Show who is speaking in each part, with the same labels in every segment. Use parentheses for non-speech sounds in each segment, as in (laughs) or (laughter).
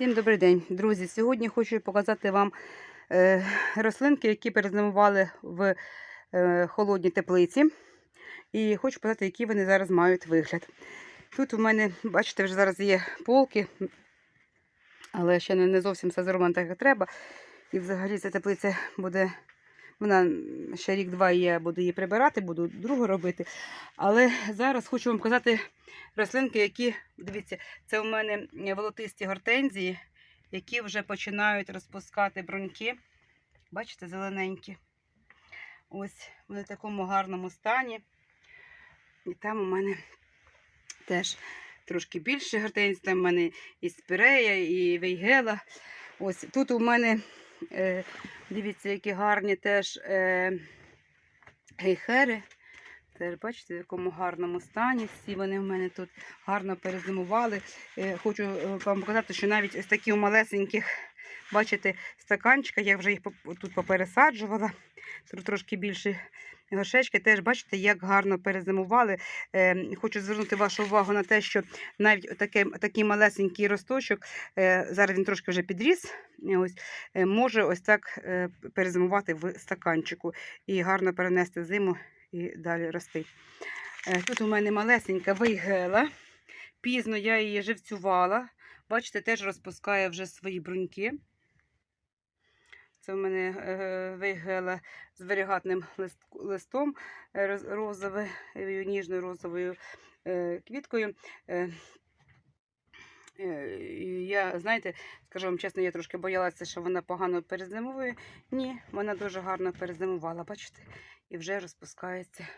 Speaker 1: Всім добрий день, друзі. Сьогодні хочу показати вам е, рослинки, які перезимували в е, холодній теплиці. І хочу показати, які вони зараз мають вигляд. Тут у мене, бачите, вже зараз є полки, але ще не, зовсім все зроблено так, як треба. І взагалі ця теплиця буде. Вона ще рік-два я буду її прибирати, буду другу робити. Але зараз хочу вам показати рослинки, які, дивіться, це у мене волотисті гортензії, які вже починають розпускати бруньки. Бачите, зелененькі. Ось вони в такому гарному стані. І там у мене теж трошки більше гортензій. Там у мене і спірея, і вейгела. Ось тут у мене, дивіться, які гарні теж е, гейхери. Теж бачите, в якому гарному стані. Всі вони в мене тут гарно перезимували. Е, Хочу е, вам показати, що навіть ось такі у малесеньких, бачите, стаканчиках, я вже їх тут попересаджувала. Трошки більше горшечки. Теж бачите, як гарно перезимували. Е, Хочу звернути вашу увагу на те, що навіть таке, такий малесенький росточок, е, зараз він трошки вже підріс, ось, е, може ось так е, перезимувати в стаканчику і гарно перенести зиму і далі рости. Тут у мене малесенька вейгела. Пізно я її живцювала. Бачите, теж розпускає вже свої бруньки. Це в мене вигела з варігатним листом е, розовою, ніжною розовою е, квіткою. Е, е, Я, знаєте, скажу вам чесно, я трошки боялася, що вона погано перезимовує. Ні, вона дуже гарно перезимувала, бачите, і вже розпускається.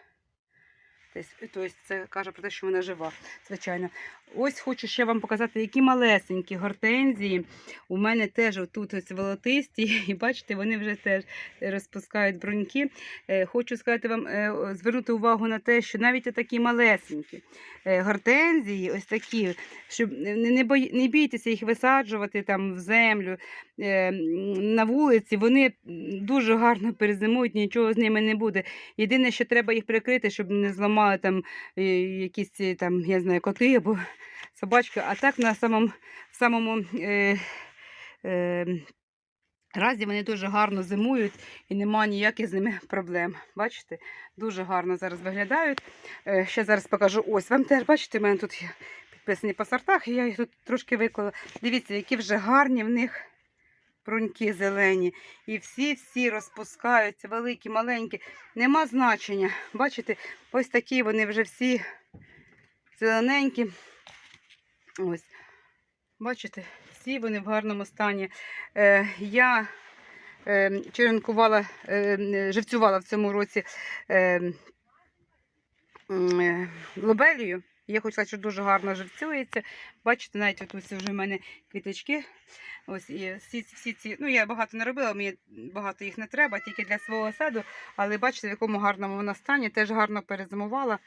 Speaker 1: Тобто це каже про те, що вона жива, звичайно. Ось хочу ще вам показати, які малесенькі гортензії. У мене теж тут ось волотисті, (laughs) і бачите, вони вже теж розпускають бруньки. Е, Хочу сказати вам, е, звернути увагу на те, що навіть такі малесенькі е, гортензії, ось такі, щоб не, бої, не бійтеся їх висаджувати там в землю, на вулиці, вони дуже гарно перезимують, нічого з ними не буде. Єдине, що треба їх прикрити, щоб не зламали там е, якісь ці, там, я знаю, коти або (laughs) собачки. А так на самому, самому е, е, разі вони дуже гарно зимують і немає ніяких з ними проблем. Бачите? Дуже гарно зараз виглядають. Е, ще зараз покажу. Ось вам теж, бачите, в мене тут є підписані по сортах, і я їх тут трошки виклала. Дивіться, які вже гарні в них бруньки зелені. І всі-всі розпускаються, великі, маленькі. Нема значення. Бачите, ось такі вони вже всі зелененькі. Ось. Бачите, всі вони в гарному стані. Е, я е, черенкувала, е, живцювала в цьому році е, е, лобелію. Я хочу що дуже гарно живцюється. Бачите, навіть ось вже в мене квіточки. Ось і всі, всі ці, ну я багато не робила, мені багато їх не треба, тільки для свого саду. Але бачите, в якому гарному вона стані, теж гарно перезимувала.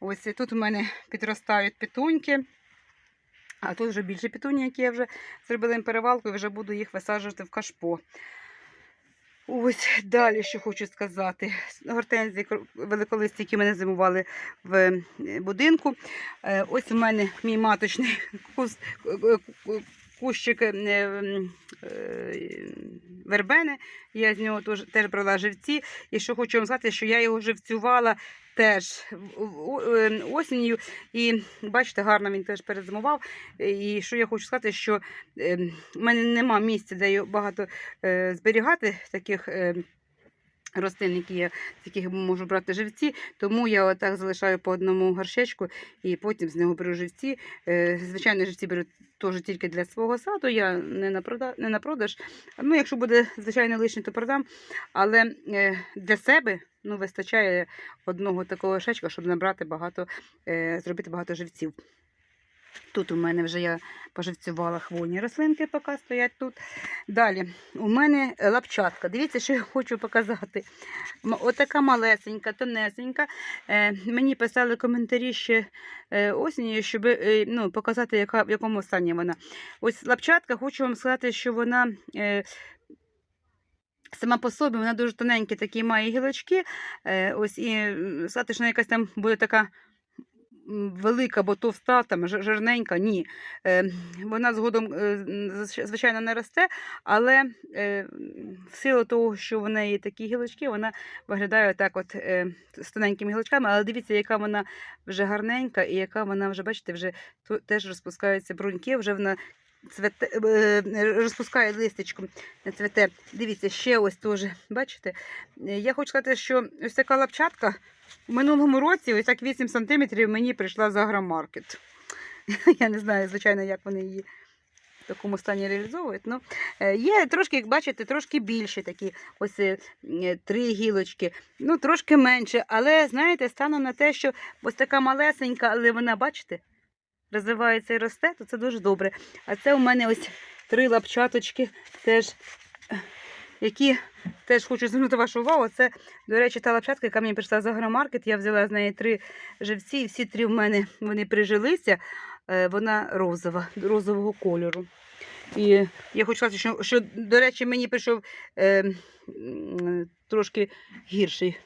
Speaker 1: Ось і тут у мене підростають петуньки. А тут вже більше петуні, які я вже зробила їм перевалку, і вже буду їх висаджувати в кашпо. Ось (laughs) далі, що хочу сказати. Гортензії великолисті, які мене зимували в е, будинку. Е, Ось у мене мій маточний (laughs) кус, е, кущик вербени. Я з нього теж брала живці. І що хочу вам сказати, що я його живцювала теж е, осінню. І бачите, гарно він теж перезимував. І що я хочу сказати, що е, в мене нема місця, де його багато е, зберігати таких. Рослин, які я з яких можу брати живці, тому я отак залишаю по одному горшечку і потім з нього беру живці. Е, Звичайно, живці беру теж тільки для свого саду, я не на продаж, не на продаж. Ну, якщо буде звичайно лишнє, то продам. Але е, для себе ну, вистачає одного такого горшечка, щоб набрати багато, е, зробити багато живців. Тут у мене вже я поживцювала хвойні рослинки, поки стоять тут. Далі, у мене е, лапчатка. Дивіться, що я хочу показати. Отака малесенька, тонесенька. Е, мені писали коментарі ще е, осінню, щоб ну, показати, яка, в якому стані вона. Ось лапчатка, хочу вам сказати, що вона. Сама по собі вона дуже тоненькі такі має гілочки. Ось і сказати, що вона якась там буде така велика, бо товста, там, жирненька, ні. Е, Вона згодом, е, звичайно, не росте, але е, в силу того, що в неї такі гілочки, вона виглядає так от з тоненькими гілочками. Але дивіться, яка вона вже гарненька, і яка вона вже, бачите, вже теж розпускаються бруньки, вже вона цвете, е, розпускає листечком, цвете. Дивіться, ще ось теж, бачите? Е, Я хочу сказати, що ось така лапчатка в минулому році, ось так 8 см мені прийшла з агромаркет. (laughs) Я не знаю, звичайно, як вони її в такому стані реалізовують. Ну, е, є трошки, як бачите, трошки більші такі ось е, е, три гілочки. Ну, трошки менше. Але знаєте, станом на те, що ось така малесенька, але вона, бачите, розвивається і росте, то це дуже добре. А це у мене ось три лапчаточки теж, які теж хочу звернути вашу увагу. Це, до речі, та лапчатка, яка мені прийшла з агромаркет. Я взяла з неї три живці, і всі три в мене вони прижилися. Е, Вона розова, розового кольору. І я хочу сказати, що, що до речі, мені прийшов е, трошки гірший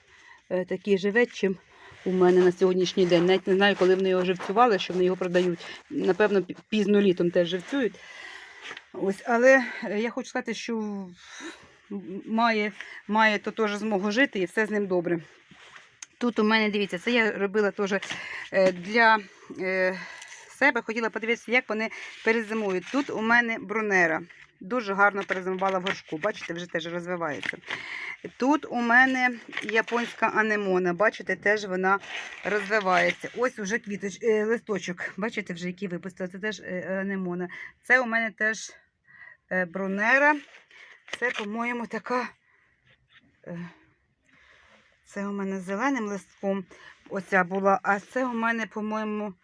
Speaker 1: е, такий живець, чим у мене на сьогоднішній день. Навіть не знаю, коли вони його живцювали, що вони його продають. Напевно, пізно літом теж живцюють. Ось, але е, я хочу сказати, що має, має то теж змогу жити і все з ним добре. Тут у мене, дивіться, це я робила теж е, для е, себе. Хотіла подивитися, як вони перезимують. Тут у мене брунера. Дуже гарно перезимувала в горшку. Бачите, вже теж розвивається. Тут у мене японська анемона. Бачите, теж вона розвивається. Ось вже квіточ, е, листочок. Бачите, вже який випустила. Це теж е, анемона. Це у мене теж е, брунера. Це, по-моєму, така. Це у мене зеленим листком. Оця була. А це у мене, по-моєму,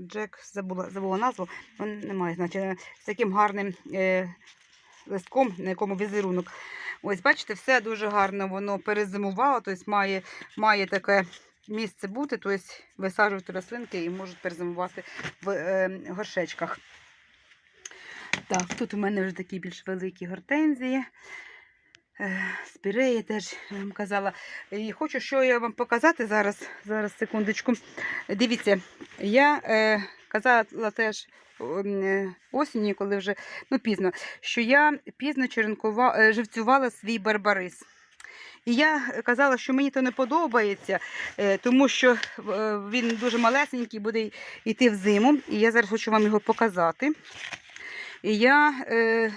Speaker 1: Джек, забула, забула назву. Він немає значення. З таким гарним е, листком, на якому візерунок. Ось, бачите, все дуже гарно воно перезимувало, тобто має, має таке місце бути, тобто висаджувати рослинки і можуть перезимувати в е, горшечках. Так, тут у мене вже такі більш великі гортензії. Спіреї теж я вам казала. І хочу, що я вам показати зараз. Зараз, секундочку. Дивіться, я е, казала теж е, осінню, коли вже ну, пізно, що я пізно е, живцювала свій барбарис. І я казала, що мені то не подобається, е, тому що він дуже малесенький, буде йти в зиму. І я зараз хочу вам його показати. І я, е,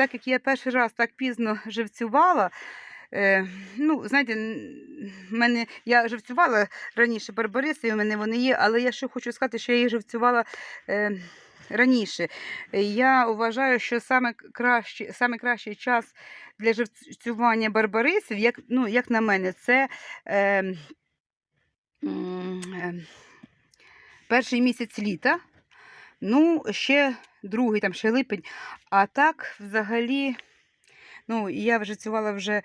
Speaker 1: так як я перший раз так пізно живцювала, е, ну, знаєте, мене, я живцювала раніше барбариси, в мене вони є, але я що хочу сказати, що я їх живцювала е, раніше. Я вважаю, що саме кращий, саме кращий час для живцювання барбарисів, як, ну, як на мене, це е, е, перший місяць літа. Ну, ще другий, там ще липень. А так, взагалі, ну, я вже цювала вже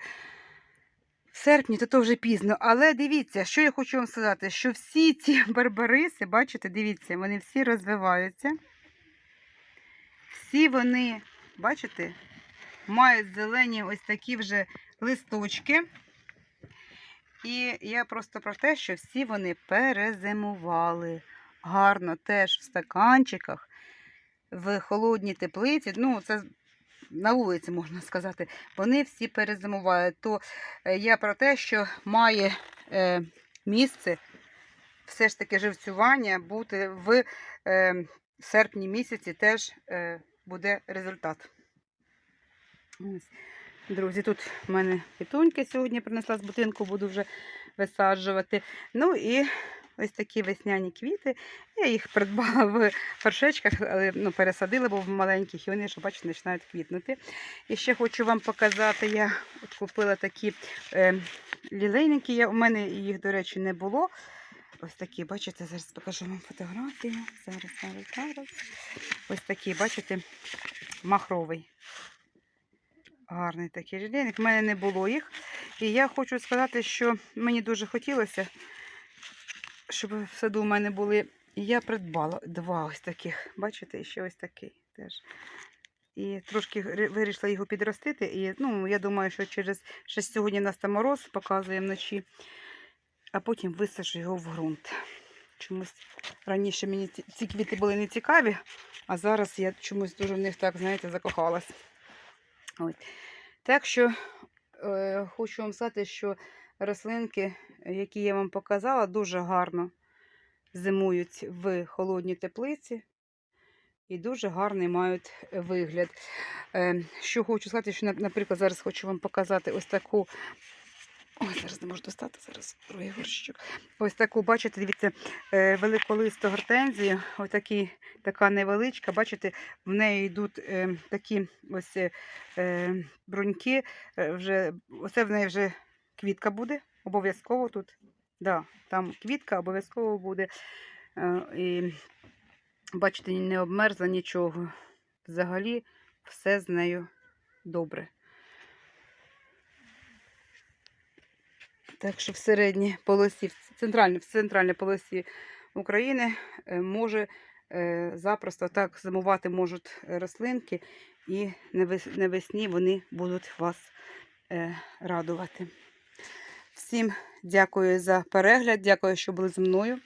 Speaker 1: в серпні, то то вже пізно. Але дивіться, що я хочу вам сказати, що всі ці (laughs) барбариси, бачите, дивіться, вони всі розвиваються. Всі вони, бачите, мають зелені ось такі вже листочки. І я просто про те, що всі вони перезимували гарно теж в стаканчиках, в холодній теплиці. Ну, це на вулиці, можна сказати. Вони всі перезимувають. То е, я про те, що має е, місце все ж таки живцювання бути в е, серпні місяці теж е, буде результат. Ось. Друзі, тут в мене петуньки сьогодні принесла з будинку, буду вже висаджувати. Ну і ось такі весняні квіти. Я їх придбала в горшечках, але ну, пересадила, бо в маленьких, і вони, що бачите, починають квітнути. І ще хочу вам показати, я от купила такі е, лілейники. Я, у мене їх, до речі, не було. Ось такі, бачите, зараз покажу вам фотографію. Зараз, зараз, зараз. Ось такі, бачите, махровий. Гарний такий лілейник. У мене не було їх. І я хочу сказати, що мені дуже хотілося, щоб в саду у мене були. І я придбала два ось таких. Бачите, і ще ось такий теж. І трошки вирішила його підростити. І ну, я думаю, що через ще сьогодні у нас там мороз показує вночі, а потім висаджу його в ґрунт. Чомусь раніше мені ці квіти були не цікаві, а зараз я чомусь дуже в них так, знаєте, закохалась. Ось. Так що е, хочу вам сказати, що рослинки, які я вам показала, дуже гарно зимують в холодній теплиці і дуже гарний мають вигляд. Е, Що хочу сказати, що, наприклад, зараз хочу вам показати ось таку. Ой, зараз не можу достати, зараз другий горщичок. Ось таку, бачите, дивіться, е, великолисту гортензію, ось такі, така невеличка, бачите, в неї йдуть е, такі ось бруньки, вже, оце в неї вже квітка буде, обов'язково тут. Да, там квітка обов'язково буде. Е, і бачите, не обмерзла нічого. Взагалі все з нею добре. Так що в середній полосі, в центральній, в центральній полосі України е, може е, запросто так зимувати можуть рослинки, і навесні вони будуть вас радувати. Всім дякую за перегляд, дякую, що були зі мною.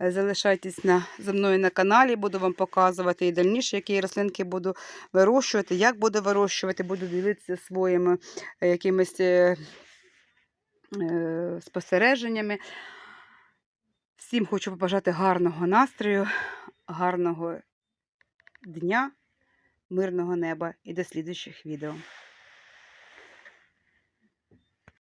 Speaker 1: Залишайтесь на, зі мною на каналі, буду вам показувати і дальніше, які рослинки буду вирощувати, як буду вирощувати, буду ділитися своїми е, якимись е, е, спостереженнями. Всім хочу побажати гарного настрою, гарного дня, мирного неба і до слідуючих відео.